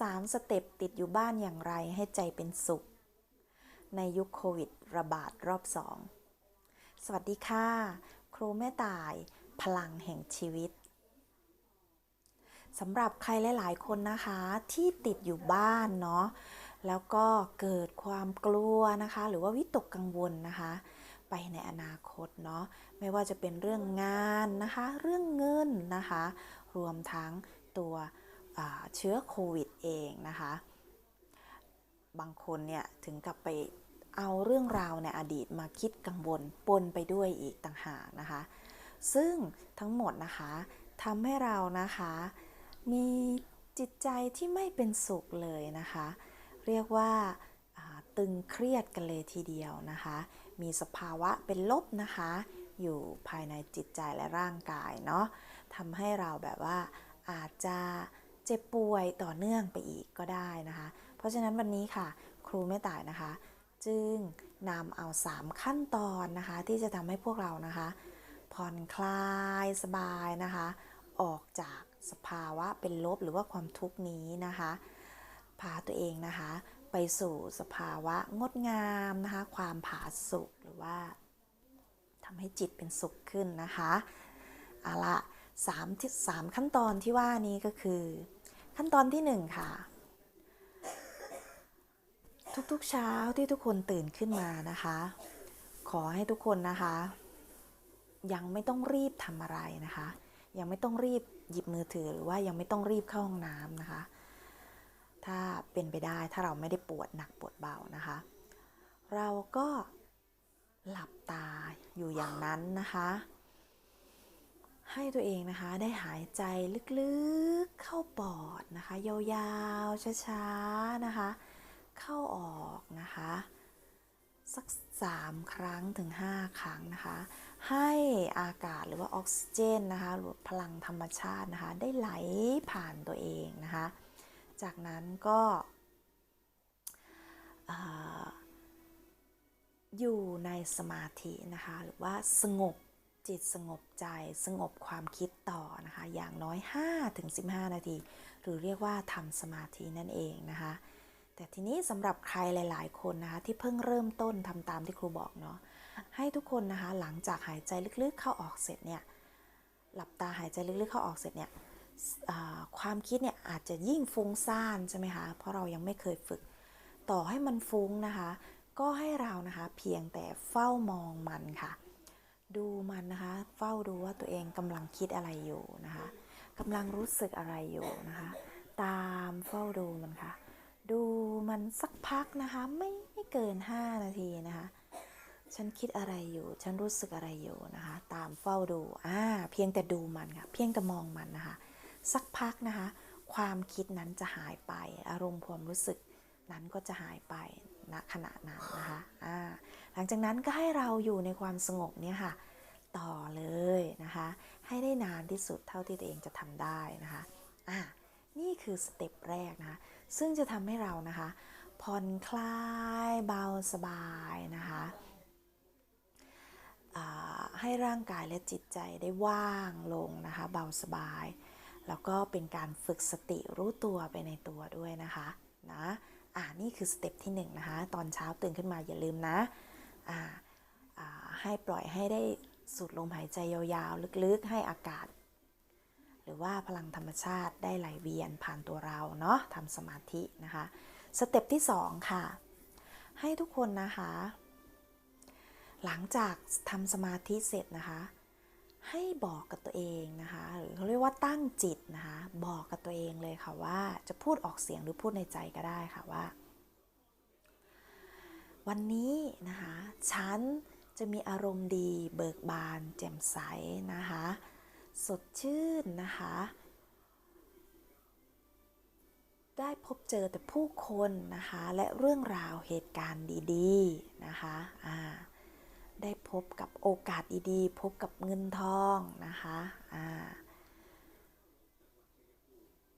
3 สเต็ปติดอยู่บ้านอย่างไรให้ใจเป็นสุข ในยุคโควิดระบาดรอบ 2 สวัสดีค่ะ ครูแม่ตาย พลังแห่งชีวิตสำหรับใครหลาย ๆ คนนะคะที่ติดอยู่บ้านเนาะแล้วก็เกิดความกลัวนะคะ หรือว่าวิตกกังวลนะคะ ไปในอนาคตเนาะไม่ว่าจะเป็นเรื่องงานนะคะ เรื่องเงินนะคะ รวมทั้งตัว เชื้อโควิดเองนะคะ บางคนเนี่ยถึงกับไปเอาเรื่องราวในอดีตมาคิดกังวลปนไปด้วยอีกต่างหากนะคะ ซึ่งทั้งหมดนะคะทำให้เรานะคะ มีจิตใจที่ไม่เป็นสุขเลยนะคะ เรียกว่าตึงเครียดกันเลยทีเดียวนะคะ มีสภาวะเป็นลบนะคะ อยู่ภายในจิตใจและร่างกายเนาะทำให้เราแบบว่าอาจจะ เจ็บป่วยต่อเนื่องไปอีกก็ได้นะคะ เพราะฉะนั้นวันนี้ค่ะ ครูไม่ต่ายนะคะ จึงนำเอา 3 ขั้นตอนนะคะ ที่จะทำให้พวกเรานะคะ ผ่อนคลายสบายนะคะ ออกจากสภาวะเป็นลบหรือว่าความทุกข์นี้นะคะ พาตัวเองนะคะ ไปสู่สภาวะงดงามนะคะ ความผาสุกหรือว่าทำให้จิตเป็นสุขขึ้นนะคะ เอาละ สามที่สามขั้นตอนที่ว่านี้ก็คือ ขั้นตอนที่หนึ่งค่ะ ทุกๆเช้าที่ทุกคนตื่นขึ้นมานะคะ ขอให้ทุกคนนะคะ ยังไม่ต้องรีบทำอะไรนะคะ ยังไม่ต้องรีบหยิบมือถือหรือว่ายังไม่ต้องรีบเข้าห้องน้ำนะคะ ถ้าเป็นไปได้ถ้าเราไม่ได้ปวดหนักปวดเบานะคะ เราก็หลับตาอยู่อย่างนั้นนะคะ ให้ตัวเองนะคะได้หายใจลึกๆเข้าปอดนะคะ ยาวๆช้าๆนะคะ เข้าออกนะคะ สัก 3 ครั้งถึง 5 ครั้งนะคะ ให้อากาศหรือว่าออกซิเจนนะคะหรือพลังธรรมชาตินะคะ ได้ไหลผ่านตัวเองนะคะ จากนั้นก็อ่าอยู่ในสมาธินะคะ หรือว่าสงบ จิตสงบใจสงบความคิดต่อนะคะ อย่างน้อย 5-15 นาที หรือเรียกว่าทำสมาธินั่นเองนะคะ แต่ทีนี้สำหรับใครหลาย ๆ คนนะคะ ที่เพิ่งเริ่มต้นทำตามที่ครูบอกเนาะให้ทุกคนนะคะหลังจากหายใจลึกๆเข้าออกเสร็จเนี่ยหลับตาหายใจลึกๆเข้าออกเสร็จเนี่ยความคิดเนี่ยอาจจะยิ่งฟุ้งซ่านใช่ไหมคะเพราะเรายังไม่เคยฝึก ต่อให้มันฟุ้งนะคะ ก็ให้เรานะคะเพียงแต่เฝ้ามองมันค่ะ ดูมันนะคะ เฝ้าดูว่าตัวเองกำลังคิดอะไรอยู่นะคะกำลังรู้สึกอะไรอยู่นะคะ ตามเฝ้าดูมันค่ะ ดูมันสักพักนะคะ ไม่ไม่เกิน 5 นาทีนะคะ ฉันคิดอะไรอยู่ ฉันรู้สึกอะไรอยู่นะคะ ตามเฝ้าดูอ่าเพียงแต่ดูมันค่ะ เพียงแต่มองมันนะคะ สักพักนะคะ ความคิดนั้นจะหายไป อารมณ์ความรู้สึกนั้นก็จะหายไป ณขณะนั้นนะคะหลังจากนั้นก็ให้เราอยู่ในความสงบเนี่ยค่ะ ต่อเลยนะคะ ให้ได้นานที่สุดเท่าที่ตัวเองจะทำได้นะคะอ่านี่คือสเต็ปแรกนะคะซึ่งจะทำให้เรานะคะผ่อนคลายเบาสบายนะคะให้ร่างกายและจิตใจได้ว่างลงนะคะเบาสบาย แล้วก็เป็นการฝึกสติรู้ตัวไปในตัวด้วยนะคะนะ อ่านี่คือสเต็ปที่1นงนะคะตอนเช้าตื่นขึ้นมาอย่าลืมนะอ่าอ่าให้ปล่อยให้ได้สูดลมหายใจยาวๆ ลึกๆ ให้อากาศ หรือว่าพลังธรรมชาติได้ไหลเวียนผ่านตัวเราเนาะทำสมาธินะคะสเต็ปที่ 2 ค่ะ ให้ทุกคนนะคะ หลังจากทำสมาธิเสร็จนะคะ ให้บอกกับตัวเองนะคะ หรือเขาเรียกว่าตั้งจิตนะคะ บอกกับตัวเองเลยค่ะว่าจะพูดออกเสียงหรือพูดในใจก็ได้ค่ะว่า วันนี้นะคะฉันจะมีอารมณ์ดีเบิกบาน แจ่มใสนะคะ สดชื่นนะคะ ได้พบเจอแต่ผู้คนนะคะ และเรื่องราวเหตุการณ์ดี ๆ นะคะอ่า ได้พบกับโอกาสดีๆ พบกับเงินทองนะคะอ่า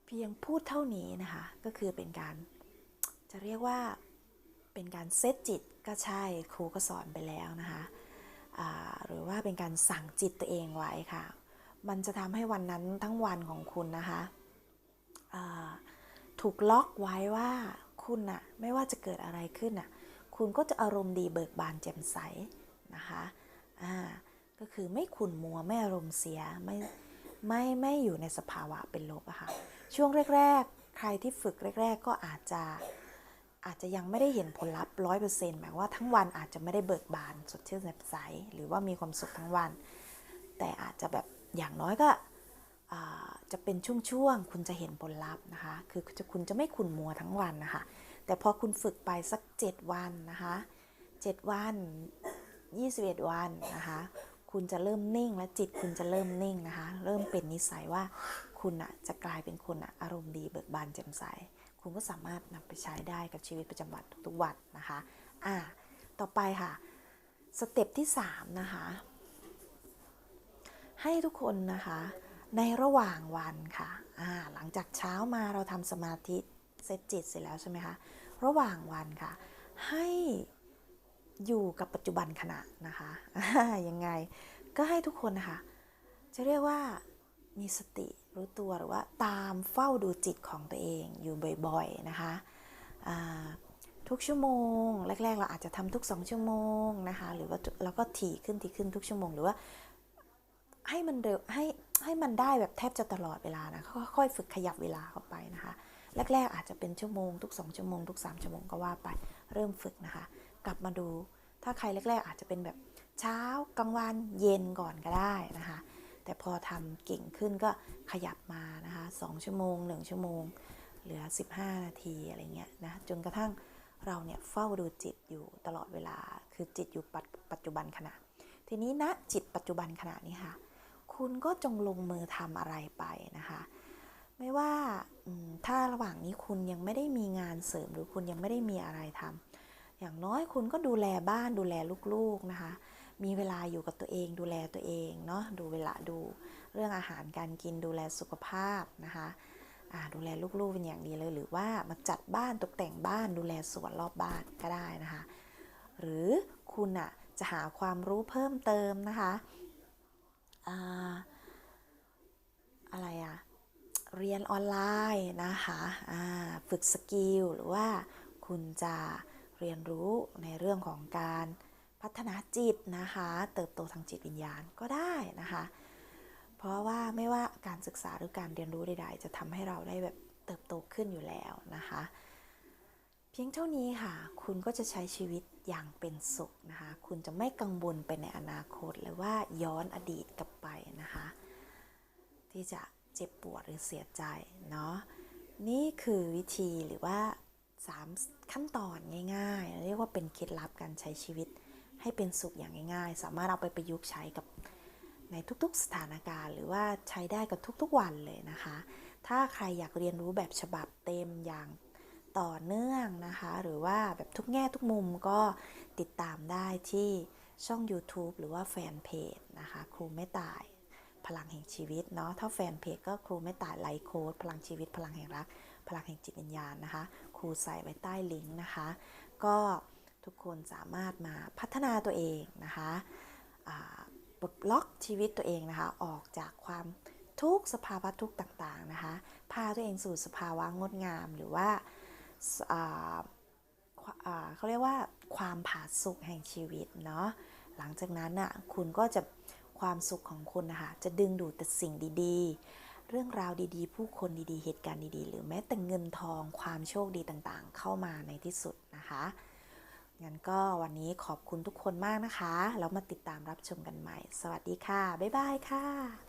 เพียงพูดเท่านี้นะคะ ก็คือเป็นการจะเรียกว่าเป็นการเซตจิตก็ใช่ครูก็สอนไปแล้วนะคะหรือว่าเป็นการสั่งจิตตัวเองไว้ค่ะ มันจะทำให้วันนั้นทั้งวันของคุณนะคะถูกล็อกไว้ว่าคุณน่ะไม่ว่าจะเกิดอะไรขึ้นน่ะคุณก็จะอารมณ์ดีเบิกบานแจ่มใส นะคะอ่าก็คือไม่ขุ่นมัวไม่อารมณ์เสียไม่ไม่ไม่อยู่ในสภาวะเป็นลบอะค่ะช่วงแรก ๆ ใครที่ฝึกแรก ๆ ก็อาจจะอาจจะยังไม่ได้เห็นผลลัพธ์ร้อยเปอร์เซ็นต์หมายว่าทั้งวันอาจจะไม่ได้เบิกบานสดชื่นแจ่มใสหรือว่ามีความสุขทั้งวัน แต่อาจจะแบบอย่างน้อยก็จะเป็นช่วงๆ คุณจะเห็นผลลัพธ์นะคะ คือคุณจะไม่ขุนมัวทั้งวันนะคะ แต่พอคุณฝึกไปสัก 7 วันนะคะ 7 วัน 21 วันนะคะ คุณจะเริ่มนิ่งและจิตคุณจะเริ่มนิ่งนะคะ เริ่มเป็นนิสัยว่าคุณอะจะกลายเป็นคนอะอารมณ์ดีเบิกบานแจ่มใส คุณก็สามารถนำไปใช้ได้กับชีวิตประจำวันทุกๆวันนะคะ อ่า ต่อไปค่ะ สเต็ปที่ 3 นะคะ ให้ทุกคนนะคะ ในระหว่างวันค่ะ อ่า หลังจากเช้ามาเราทำสมาธิเซตจิตเสร็จแล้วใช่ไหมคะ ระหว่างวันค่ะ ให้ อยู่กับปัจจุบันขณะนะคะยังไงก็ให้ทุกคนนะคะ จะเรียกว่ามีสติรู้ตัวหรือว่าตามเฝ้าดูจิตของตัวเองอยู่บ่อยๆนะคะทุกชั่วโมง แรก ๆ เราอาจจะทำทุกสองชั่วโมงนะคะหรือว่าเราก็ถี่ขึ้นถี่ขึ้นทุกชั่วโมง หรือว่าให้มันเร็วให้ให้มันได้แบบแทบจะตลอดเวลานะค่อยๆฝึกขยับเวลาเข้าไปนะคะ แรก ๆ อาจจะเป็นชั่วโมงทุก 2 ชั่วโมง ทุก 3 ชั่วโมงก็ว่าไปเริ่มฝึกนะคะ กลับมาดู ถ้าใครแรก ๆ อาจจะเป็นแบบเช้ากลางวันเย็นก่อนก็ได้นะคะ แต่พอทำเก่งขึ้นก็ขยับมานะคะ2ชั่วโมง 1 ชั่วโมง เหลือ 15 นาทีอะไรเงี้ยนะจนกระทั่งเราเนี่ยเฝ้าดูจิตอยู่ตลอดเวลาคือจิตอยู่ปัจจุบันขณะ ทีนี้ณจิตปัจจุบันขณะนี้ค่ะ คุณก็จงลงมือทำอะไรไปนะคะไม่ว่าถ้าระหว่างนี้คุณยังไม่ได้มีงานเสริมหรือคุณยังไม่ได้มีอะไรทำ อย่างน้อยคุณก็ดูแลบ้านดูแลลูกๆนะคะ มีเวลาอยู่กับตัวเอง ดูแลตัวเองเนาะดูเวลาดูเรื่องอาหารการกินดูแลสุขภาพนะคะดูแลลูกๆเป็นอย่างดีเลย หรือว่ามาจัดบ้านตกแต่งบ้านดูแลสวนรอบบ้านก็ได้นะคะ หรือคุณอะจะหาความรู้เพิ่มเติมนะคะอ่าอะไรอะเรียนออนไลน์นะคะฝึกสกิลหรือว่าคุณจะ เรียนรู้ในเรื่องของการพัฒนาจิตนะคะ เติบโตทางจิตวิญญาณก็ได้นะคะ เพราะว่าไม่ว่าการศึกษาหรือการเรียนรู้ใดๆ จะทำให้เราได้แบบเติบโตขึ้นอยู่แล้วนะคะ เพียงเท่านี้ค่ะ คุณก็จะใช้ชีวิตอย่างเป็นสุขนะคะ คุณจะไม่กังวลไปในอนาคตหรือว่าย้อนอดีตกลับไปนะคะ ที่จะเจ็บปวดหรือเสียใจเนาะนี่คือวิธีหรือว่า 3 ขั้นตอนง่ายๆ เรียกว่าเป็นเคล็ดลับการใช้ชีวิตให้เป็นสุขอย่างง่าย ๆ สามารถเอาไปประยุกต์ใช้กับในทุกๆสถานการณ์ หรือว่าใช้ได้กับทุกๆวันเลยนะคะ ถ้าใครอยากเรียนรู้แบบฉบับเต็มอย่างต่อเนื่องนะคะ หรือว่าแบบทุกแง่ทุกมุมก็ติดตามได้ที่ช่อง YouTube หรือว่าแฟนเพจนะคะ ครูไม่ตายพลังแห่งชีวิตเนาะถ้าแฟนเพจก็ครูไม่ตายไลฟ์โค้ดพลังชีวิต พลังแห่งรัก พลังแห่งจิตวิญญาณนะคะ ครูใส่ไว้ใต้ลิงก์นะคะ ก็ทุกคนสามารถมาพัฒนาตัวเองนะคะปลดล็อกชีวิตตัวเองนะคะ ออกจากความทุกข์สภาวะทุกต่างๆนะคะ พาตัวเองสู่สภาวะงดงามหรือว่า,าาเขาเรียกว่าความผาสุกแห่งชีวิตเนาะ หลังจากนั้นน่ะคุณก็จะความสุขของคุณนะคะจะดึงดูดแต่สิ่งดีๆ เรื่องราวดีๆ ผู้คนดีๆ เหตุการณ์ดีๆ หรือแม้แต่เงินทองความโชคดีต่างๆ เข้ามาในที่สุดนะคะงั้นก็วันนี้ขอบคุณทุกคนมากนะคะ แล้วมาติดตามรับชมกันใหม่ สวัสดีค่ะ บ๊ายบายค่ะ